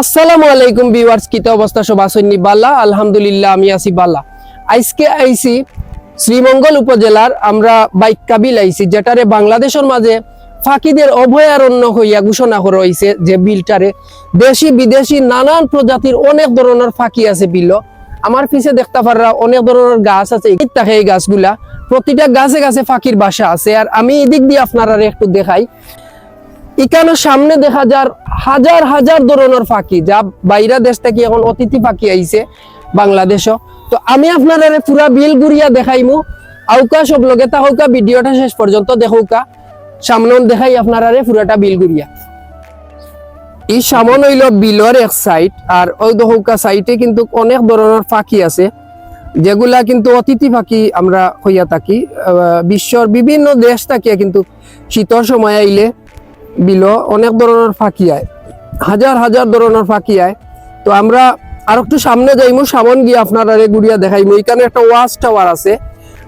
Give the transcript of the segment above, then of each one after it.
আসসালামু আলাইকুম ভিউয়ার্স কিতা অবস্থা? সব আসন্নি বাল্লা আলহামদুলিল্লাহ, আমি আছি বাল্লা আজকে আইছি শ্রীমঙ্গল উপজেলার, আমরা বাইক কাবিল আইছি, যেটারে বাংলাদেশের মাঝে ফাঁকিদের অভয়ারণ্য হইয়া ঘোষণা করা হয়েছে যে বিলটারে দেশি বিদেশি নানান প্রজাতির অনেক ধরনের ফাঁকি আছে বিল। আমার পিছে দেখতে পাররা অনেক ধরনের গাছ আছে থাকে এই গাছগুলা প্রতিটা গাছে গাছে ফাঁকির বাসা আছে। আর আমি এদিক দিয়ে আপনারা একটু দেখাই। এখানে সামনে দেখা যার হাজার হাজার ধরনের ফাঁকি, যা বাইরা দেশ থেকে এখন অতিথি ফাঁকি আইছে বাংলাদেশও। তো আমি আপনারা পুরা বিল গুড়িয়া দেখাইমু। আউকা সব লগে তাহৌকা ভিডিওটা শেষ পর্যন্ত দেখৌকা। সামনে দেখাই আপনারা পুরাটা বিল গুড়িয়া। এই সামন হইল বিলর এক সাইড আর ওই দহৌকা সাইডে কিন্তু অনেক ধরনের ফাঁকি আছে, যেগুলা কিন্তু অতিথি ফাঁকি আমরা হইয়া থাকি। বিশ্বর বিভিন্ন দেশ থাকিয়া কিন্তু শীতর সময় আইলে বিল, অনেক ধরনের ফাঁকি আয়। হাজার হাজার ধরনের ফাঁকি আয়। তো আমরা আর একটু সামনে যাইমু, সামন গিয়ে আপনারা গুড়িয়া দেখাইমু। এখানে একটা ওয়াশ টাওয়ার আছে।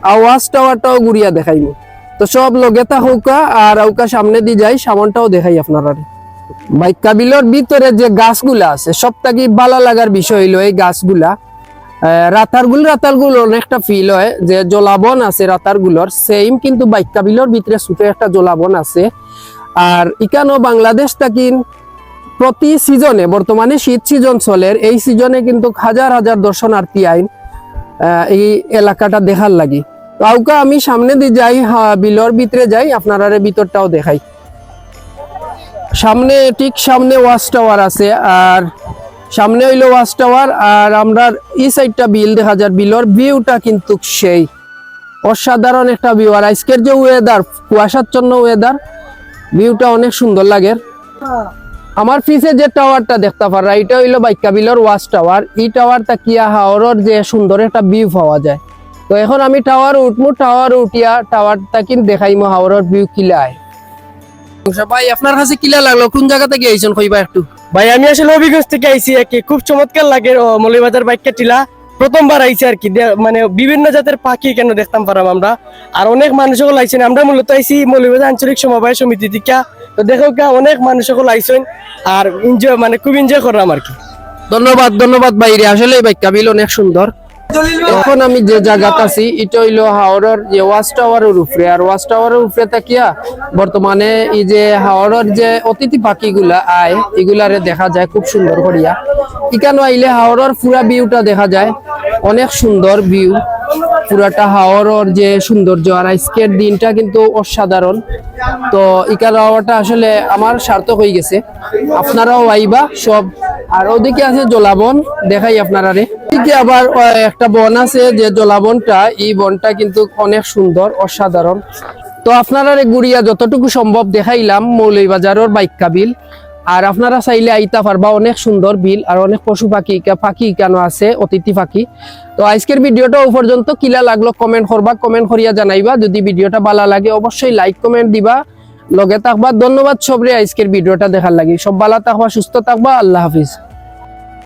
আর ওয়াশ টাওয়ারটাও গুড়িয়া দেখাইমু। তো সব লগেতা হৌকা আর আউকা সামনে দিয়ে যাই, সামনটাও দেখাই আপনার আপনারা বাইকা বিলর ভিতরে যে গাছগুলা আছে সব থেকে ভালো লাগার বিষয় হইল এই গাছগুলা। রাতারগুলো রাতারগুলো অনেকটা ফিল হয়। যে জলাবন আছে রাতারগুলোর সেম কিন্তু বাইকা বিলর ভিতরে ছোট একটা জলাবন আছে। আর ইকানো বাংলাদেশ তাকিন প্রতি সিজনে বর্তমানে শীত সিজন চলের এই সিজনে কিন্তু হাজার হাজার দর্শনার্থী আইন এই এলাকাটা দেখার লাগি। তো আউকা আমি সামনে দিয়ে যাই বিলর ভিতরে যাই আপনারা ভিতরটাও দেখাই। সামনে, ঠিক সামনে ওয়াচ টাওয়ার আছে, আর সামনে হইল ওয়াচ টাওয়ার আর আমরা এই সাইডটা বিল দেখা যায় বিলর ভিউটা কিন্তু সেই। অসাধারণ একটা ভিউ আর আজকের যে ওয়েদার কুয়াশাচ্ছন্ন ওয়েদার ভিউটা অনেক সুন্দর লাগে। আমার পিছে যে টাওয়ারটা দেখতে পারা এটা হইল বাইকা বিলর ওয়াচ টাওয়ার এই টাওয়ারটা কিয়া হাওড়ের যে সুন্দর একটা ভিউ পাওয়া যায়। তো এখন আমি টাওয়ার উঠমু টাওয়ার উঠিয়া টাওয়ারটা কিন্তু দেখাইমু হাওড়ের ভিউ কিলায় ভাই আপনার কাছে কিলা লাগল? কোন জায়গা থেকে আইছেন কইবা একটু? ভাই আমি আসলে অভিজ্ঞতা থেকে আইছি আর কি খুব চমৎকার লাগে ও মৌলিবাজার বাইকটা টিলা। প্রথমবার আইছি আর কি। মানে বিভিন্ন জাতের পাখি কেন দেখতাম পারাম আমরা। আর অনেক মানুষ সকল আইছেন আমরা মূলত আইছি মৌলিবাজার আঞ্চলিক সমবায় সমিতি থেকে তো দেখো অনেক মানুষ সকল আইছেন আর এনজয় মানে খুব এনজয় করলাম আর কি। ধন্যবাদ ধন্যবাদ বাইরে আসলে বাইক কাবিল অনেক সুন্দর। এখন আমি যে জায়গাতে আছি, এটা হইল হাওড়ের যে ওয়াচ টাওয়ারের উপরে। আর ওয়াচ টাওয়ারের উপরে তাকিয়া বর্তমানে এই যে হাওড়ের যে অতিথি পাখিগুলা আয়, এগুলারে দেখা যায় খুব সুন্দর করিয়া। এখানে আইলে হাওড়ের পুরা ভিউটা দেখা যায়, অনেক সুন্দর ভিউ। পুরাটা হাওড়ের যে সৌন্দর্য আর আজকের দিনটা কিন্তু অসাধারণ। তো ইকার হাওয়াটা আসলে আমার সার্থক হয়ে গেছে। আপনারাও আইবা সব। আর ওদিকে আছে জলাবন, দেখাই আপনারা রে এদিকে আবার একটা বন আছে যে জলাবনটা এই বনটা কিন্তু অনেক সুন্দর, অসাধারণ। তো আপনারা গুড়িয়া যতটুকু সম্ভব দেখাইলাম, মৌলভীবাজারের বাইকা বিল। আর আপনারা চাইলে আইতা পারবা, অনেক সুন্দর বিল, আর অনেক পশু পাখি পাখি কেন আছে, অতিথি পাখি। তো আজকের ভিডিওটা ও পর্যন্ত, কিলা লাগল কমেন্ট করবা, কমেন্ট করিয়া জানাইবা। যদি ভিডিওটা ভালো লাগে, অবশ্যই লাইক, কমেন্ট দিবা। লগে থাকবা। ধন্যবাদ সবরে আজকের ভিডিওটা দেখার লাগে। সব ভালো থাকবা, সুস্থ থাকবা। আল্লাহ হাফিজ।